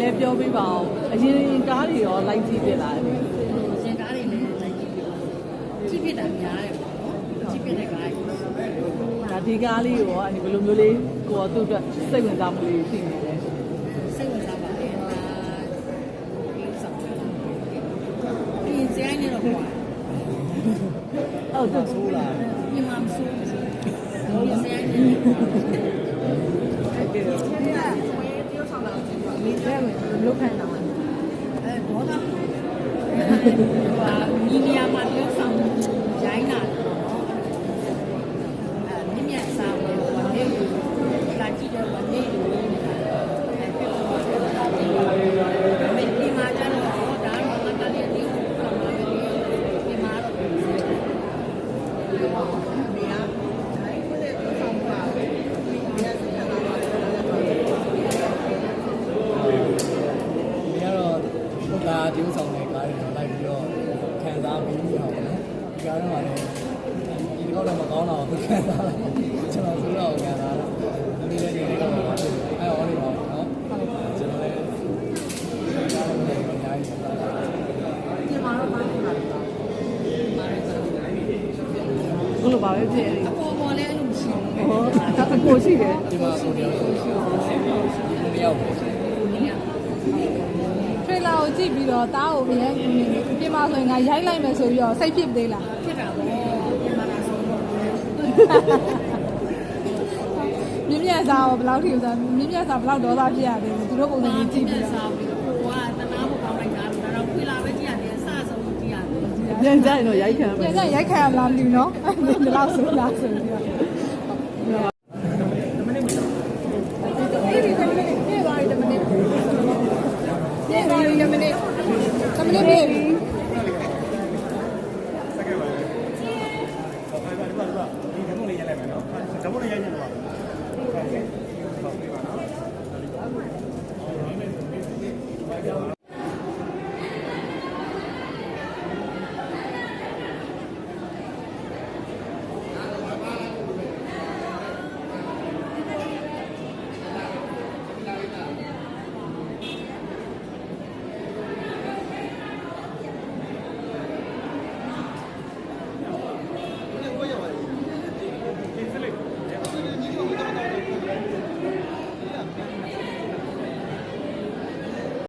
လည်းပြောပြပါအောင်အရင်ကားတွေရောလိုက်ကြည့်ပြလားအဲ့ရှင်ကားတွေလည်းတိုက်ကြည့်ပြပါကြည့်ပြတာများတယ်ပေါ့နော်ကြည့်ပြတဲ့ကားကြီးဒါဒီကားလေးကိုရောအဲ့ဒီဘယ်လိုမျိုးလေးကိုရောသူ့အတွက်စိတ်ဝင်စားမှုလေးရှိနေတယ်စိတ်ဝင်စားပါတယ်ဒါဒီဆောင်တာပြင်စရိုင်းနေတော့ကွာဟုတ်သူဆိုးလာမြန်မာမဆိုးဘူးပြင်စရိုင်းနေတော့ကွာ မိတဲ့ဝင်လုတ်ခိုင်းတာအဲဒေါသဟာမီဒီယာမှာပြောဆောင်ရိုင်းတာပေါ့နော်အဲမြင့်မြတ်စားဝင်ဝင်နေလာကြည့်တဲ့ဝင်နေလို့နေတာအဲပြတော့တယ်မေဒီမှာကျတော့ဒါတော့ငါတလေးဒီကိုဆောင်ပါမယ်ဒီမှာတော့ ဒီကတော့ ပုတ်တာဒီဥဆောင်တဲ့ကားတွေတော့လိုက်ပြီးတော့ခံစားပြီးပြီးအောင်နော်ဒီကားတော့လည်းဒီကောက်တော့မကောင်းတော့ဘူးခံစားလာကျွန်တော်ဆိုတော့ခံစားလာဒီနေ့လည်းဒီတော့အဲ့ဟောနေပါဘူးနော်ကျွန်တော်လည်းကားတော့လည်းအများကြီးပါဘယ်လိုပါပဲဖြစ်နေအပေါ်ပေါ်လဲအဲ့လိုမရှိဘူးဟောဒါအကိုရှိတယ်ဒီမှာဆိုတော့ဒီလိုရောက်ပါထရေလာ ကိုကြည့်ပြီးတော့တားကိုအရင်ပြင်ပါဆိုရင်ငါရိုက်လိုက်မယ်ဆိုပြီးတော့စိတ်ဖြစ်သေးလားဖြစ်တာပေါ့မြန်မာလာဆိုတော့မြင့်မြတ်စားရောဘယ်လောက်ထိစားမြင့်မြတ်စားဘယ်လောက်ဒေါသဖြစ်ရသေးလဲသူတို့ပုံစံကြီးကြည့်ပြီးတော့စားပြီးတော့ကိုကတနာဖို့ကောင်းလိုက်တာဒါတော့ခွေလာပဲကြည့်ရတယ်အစဆုံးကြည့်ရတယ်ပြန်ကြရင်တော့ရိုက်ခံမယ်ပြန်ကြရိုက်ခံရမလားမသိဘူးနော်ဒီလောက်ဆိုလားဆိုပြီးတော့